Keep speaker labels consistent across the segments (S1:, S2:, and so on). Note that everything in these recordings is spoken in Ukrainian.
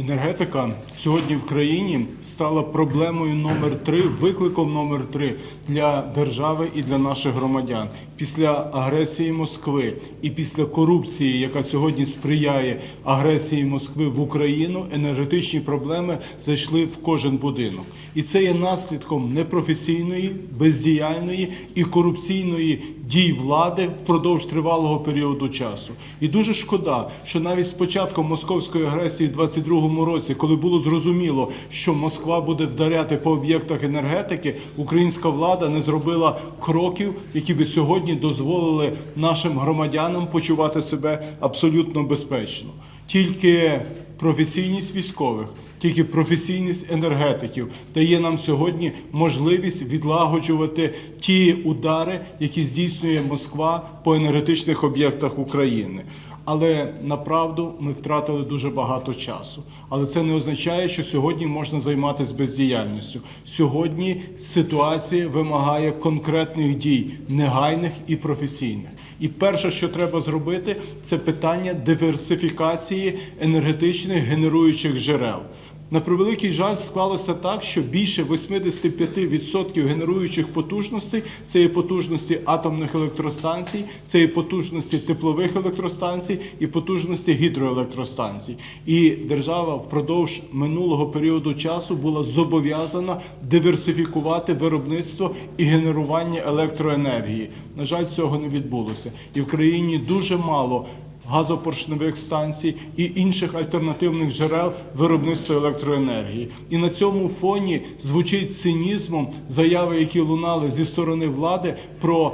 S1: Енергетика сьогодні в країні стала проблемою номер три, викликом номер три для держави і для наших громадян. Після агресії Москви і після корупції, яка сьогодні сприяє агресії Москви в Україну, енергетичні проблеми зайшли в кожен будинок. І це є наслідком непрофесійної, бездіяльної і корупційної дій влади впродовж тривалого періоду часу. І дуже шкода, що навіть з початком московської агресії в 22-му році, коли було зрозуміло, що Москва буде вдаряти по об'єктах енергетики, українська влада не зробила кроків, які би сьогодні дозволили нашим громадянам почувати себе абсолютно безпечно. Тільки професійність військових, тільки професійність енергетиків дає нам сьогодні можливість відлагоджувати ті удари, які здійснює Москва по енергетичних об'єктах України. Але направду ми втратили дуже багато часу. Але це не означає, що сьогодні можна займатися бездіяльністю. Сьогодні ситуація вимагає конкретних дій, негайних і професійних. І перше, що треба зробити, це питання диверсифікації енергетичних генеруючих джерел. На превеликий жаль, склалося так, що більше 85% генеруючих потужностей це є потужності атомних електростанцій, це є потужності теплових електростанцій і потужності гідроелектростанцій. І держава впродовж минулого періоду часу була зобов'язана диверсифікувати виробництво і генерування електроенергії. На жаль, цього не відбулося. І в країні дуже мало газопоршневих станцій і інших альтернативних джерел виробництва електроенергії. І на цьому фоні звучить цинізмом заяви, які лунали зі сторони влади про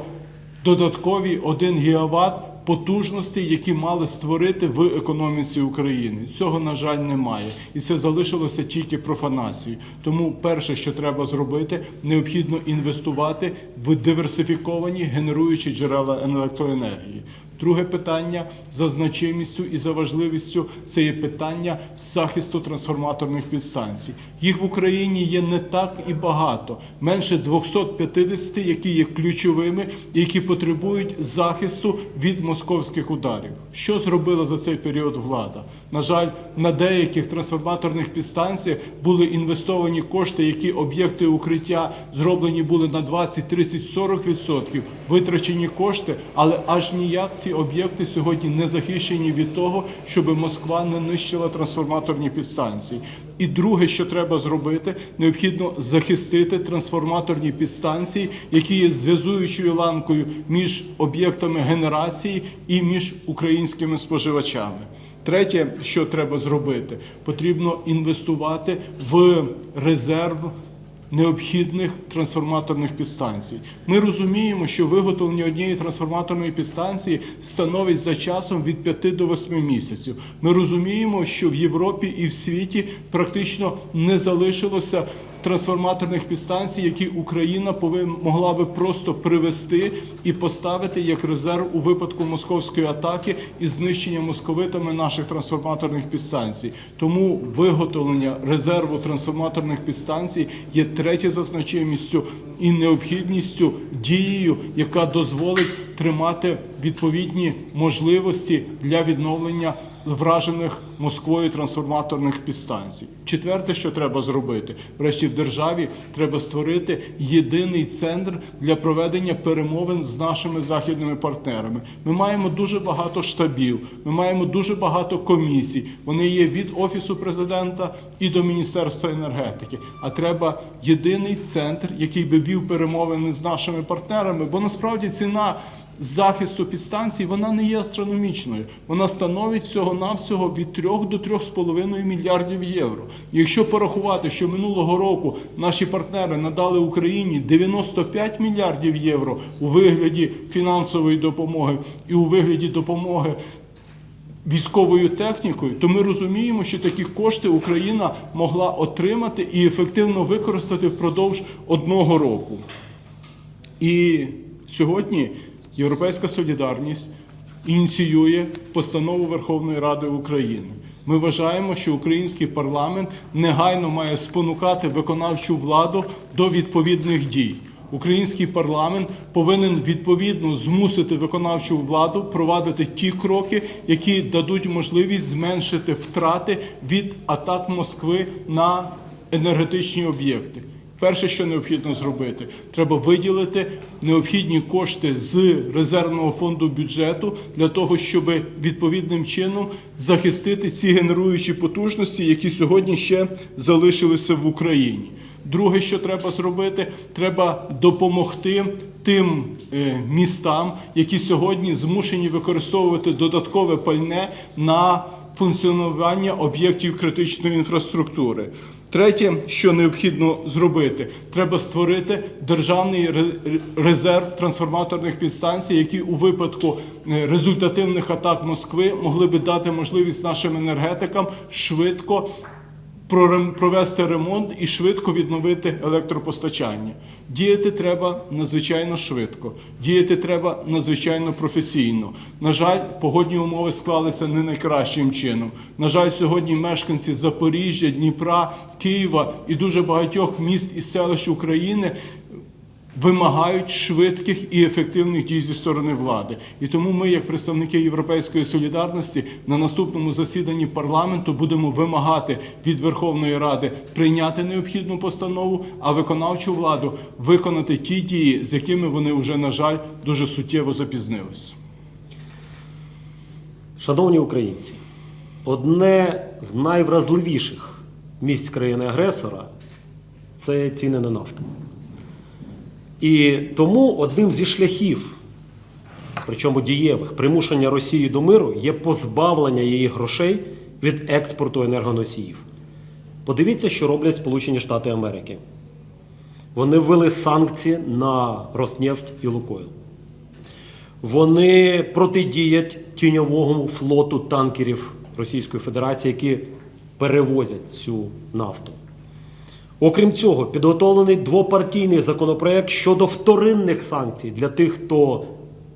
S1: додаткові 1 гігаватт потужності, які мали створити в економіці України. Цього, на жаль, немає. І це залишилося тільки профанацією. Тому перше, що треба зробити, необхідно інвестувати в диверсифіковані генеруючі джерела електроенергії. Друге питання за значимістю і за важливістю це є питання захисту трансформаторних підстанцій. Їх в Україні є не так і багато, менше 250, які є ключовими, і які потребують захисту від московських ударів. Що зробила за цей період влада? На жаль, на деяких трансформаторних підстанціях були інвестовані кошти, які об'єкти укриття зроблені були на 20, 30, 40 відсотків, витрачені кошти, але аж ніяк ці об'єкти сьогодні не захищені від того, щоб Москва не нищила трансформаторні підстанції. І друге, що треба зробити, необхідно захистити трансформаторні підстанції, які є зв'язуючою ланкою між об'єктами генерації і між українськими споживачами. Третє, що треба зробити, потрібно інвестувати в резерв необхідних трансформаторних підстанцій. Ми розуміємо, що виготовлення однієї трансформаторної підстанції становить за часом від 5 до 8 місяців. Ми розуміємо, що в Європі і в світі практично не залишилося трансформаторних підстанцій, які Україна повинна могла би просто привести і поставити як резерв у випадку московської атаки і знищення московитами наших трансформаторних підстанцій. Тому виготовлення резерву трансформаторних підстанцій є третє за значимістю і необхідністю дією, яка дозволить тримати відповідні можливості для відновлення вражених Москвою трансформаторних підстанцій. Четверте, що треба зробити, врешті в державі треба створити єдиний центр для проведення перемовин з нашими західними партнерами. Ми маємо дуже багато штабів, ми маємо дуже багато комісій. Вони є від офісу президента і до міністерства енергетики. А треба єдиний центр, який би вів перемовини з нашими партнерами, бо насправді ціна захисту підстанцій вона не є астрономічною. Вона становить всього-навсього від 3 до 3,5 мільярдів євро. Якщо порахувати, що минулого року наші партнери надали Україні 95 мільярдів євро у вигляді фінансової допомоги і у вигляді допомоги військовою технікою, то ми розуміємо, що такі кошти Україна могла отримати і ефективно використати впродовж одного року. І сьогодні Європейська солідарність ініціює постанову Верховної Ради України. Ми вважаємо, що український парламент негайно має спонукати виконавчу владу до відповідних дій. Український парламент повинен відповідно змусити виконавчу владу провадити ті кроки, які дадуть можливість зменшити втрати від атак Москви на енергетичні об'єкти. Перше, що необхідно зробити, треба виділити необхідні кошти з резервного фонду бюджету для того, щоб відповідним чином захистити ці генеруючі потужності, які сьогодні ще залишилися в Україні. Друге, що треба зробити, треба допомогти тим е, містам, які сьогодні змушені використовувати додаткове пальне на функціонування об'єктів критичної інфраструктури. Третє, що необхідно зробити, треба створити державний ре- резерв трансформаторних підстанцій, які у випадку е, результативних атак Москви могли би дати можливість нашим енергетикам швидко провести ремонт і швидко відновити електропостачання. Діяти треба надзвичайно швидко, діяти треба надзвичайно професійно. На жаль, погодні умови склалися не найкращим чином. На жаль, сьогодні мешканці Запоріжжя, Дніпра, Києва і дуже багатьох міст і селищ України вимагають швидких і ефективних дій зі сторони влади. І тому ми, як представники Європейської солідарності, на наступному засіданні парламенту будемо вимагати від Верховної Ради прийняти необхідну постанову, а виконавчу владу виконати ті дії, з якими вони вже, на жаль, дуже суттєво запізнились.
S2: Шановні українці, одне з найвразливіших місць країни-агресора це ціни на нафту. І тому одним зі шляхів, причому дієвих, примушення Росії до миру є позбавлення її грошей від експорту енергоносіїв. Подивіться, що роблять Сполучені Штати Америки. Вони ввели санкції на Роснефть і Лукойл. Вони протидіять тіньовому флоту танкерів Російської Федерації, які перевозять цю нафту. Окрім цього, підготовлений двопартійний законопроект щодо вторинних санкцій для тих, хто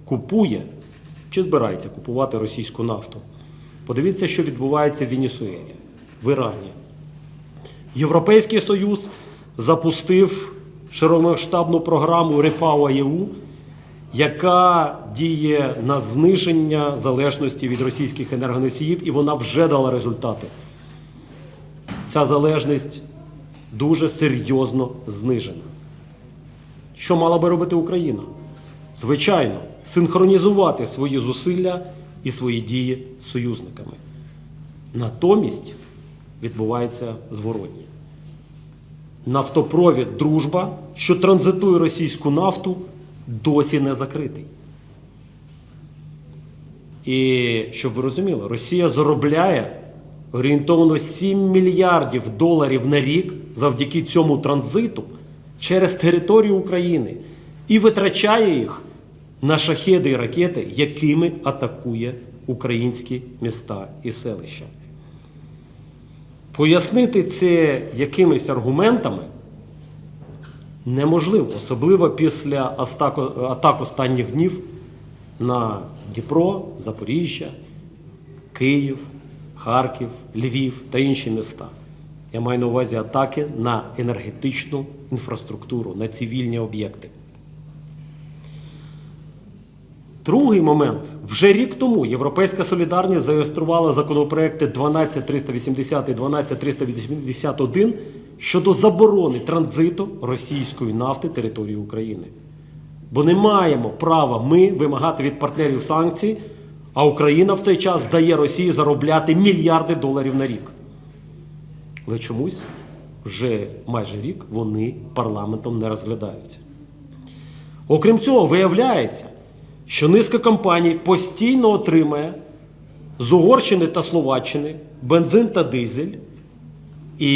S2: купує чи збирається купувати російську нафту. Подивіться, що відбувається в Венесуелі, в Ірані. Європейський Союз запустив широкомасштабну програму REPower-EU, яка діє на зниження залежності від російських енергоносіїв, і вона вже дала результати. Ця залежність дуже серйозно знижена. Що мала би робити Україна? Звичайно, синхронізувати свої зусилля і свої дії з союзниками. Натомість відбувається зворотнє. Нафтопровід Дружба, що транзитує російську нафту, досі не закритий. І щоб ви розуміли, Росія заробляє орієнтовно 7 мільярдів доларів на рік завдяки цьому транзиту через територію України і витрачає їх на шахеди і ракети, якими атакує українські міста і селища. Пояснити це якимись аргументами неможливо, особливо після атак останніх днів на Дніпро, Запоріжжя, Київ, Харків, Львів та інші міста. Я маю на увазі атаки на енергетичну інфраструктуру, на цивільні об'єкти. Другий момент. Вже рік тому Європейська солідарність зареєструвала законопроекти 12380 і 12381 щодо заборони транзиту російської нафти території України. Бо не маємо права ми вимагати від партнерів санкцій, а Україна в цей час дає Росії заробляти мільярди доларів на рік. Але чомусь вже майже рік вони парламентом не розглядаються. Окрім цього, виявляється, що низка компаній постійно отримує з Угорщини та Словаччини бензин та дизель, і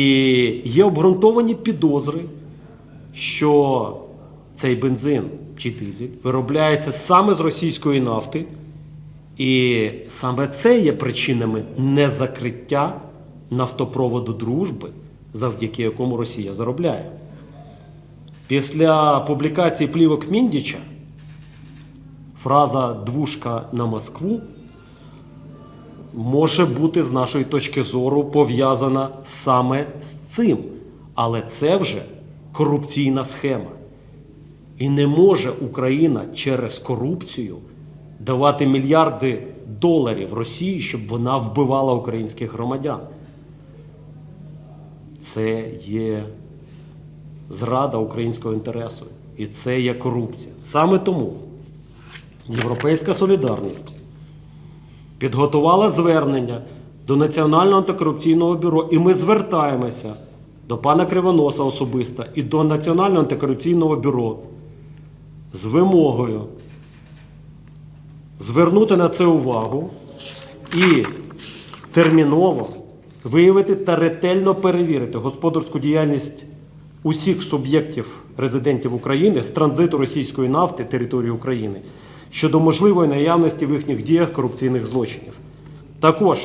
S2: є обґрунтовані підозри, що цей бензин чи дизель виробляється саме з російської нафти, і саме це є причинами незакриття нафтопроводу дружби, завдяки якому Росія заробляє. Після публікації плівок Міндіча фраза двушка на Москву може бути з нашої точки зору пов'язана саме з цим. Але це вже корупційна схема. І не може Україна через корупцію давати мільярди доларів Росії, щоб вона вбивала українських громадян. Це є зрада українського інтересу. І це є корупція. Саме тому Європейська солідарність підготувала звернення до Національного антикорупційного бюро, і ми звертаємося до пана Кривоноса особисто і до Національного антикорупційного бюро з вимогою звернути на це увагу і терміново виявити та ретельно перевірити господарську діяльність усіх суб'єктів резидентів України з транзиту російської нафти території України щодо можливої наявності в їхніх діях корупційних злочинів. Також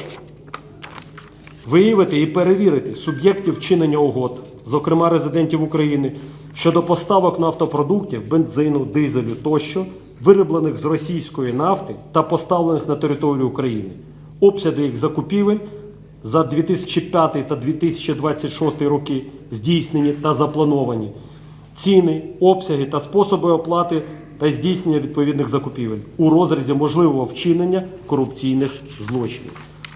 S2: виявити і перевірити суб'єктів вчинення угод, зокрема резидентів України, щодо поставок нафтопродуктів, бензину, дизелю тощо, вироблених з російської нафти та поставлених на територію України, обсяги їх закупівель за 2005 та 2026 роки здійснені та заплановані, ціни, обсяги та способи оплати та здійснення відповідних закупівель у розрізі можливого вчинення корупційних злочинів.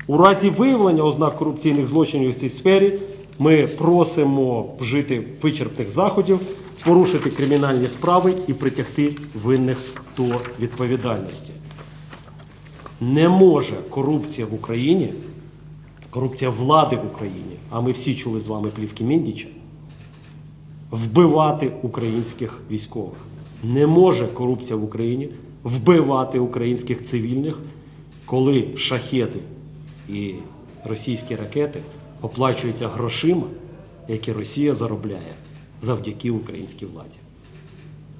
S2: У разі виявлення ознак корупційних злочинів у цій сфері ми просимо вжити вичерпних заходів, порушити кримінальні справи і притягти винних до відповідальності. Не може корупція в Україні, корупція влади в Україні, а ми всі чули з вами плівки Міндіча, вбивати українських військових. Не може корупція в Україні вбивати українських цивільних, коли шахеди і російські ракети оплачуються грошима, які Росія заробляє завдяки українській владі.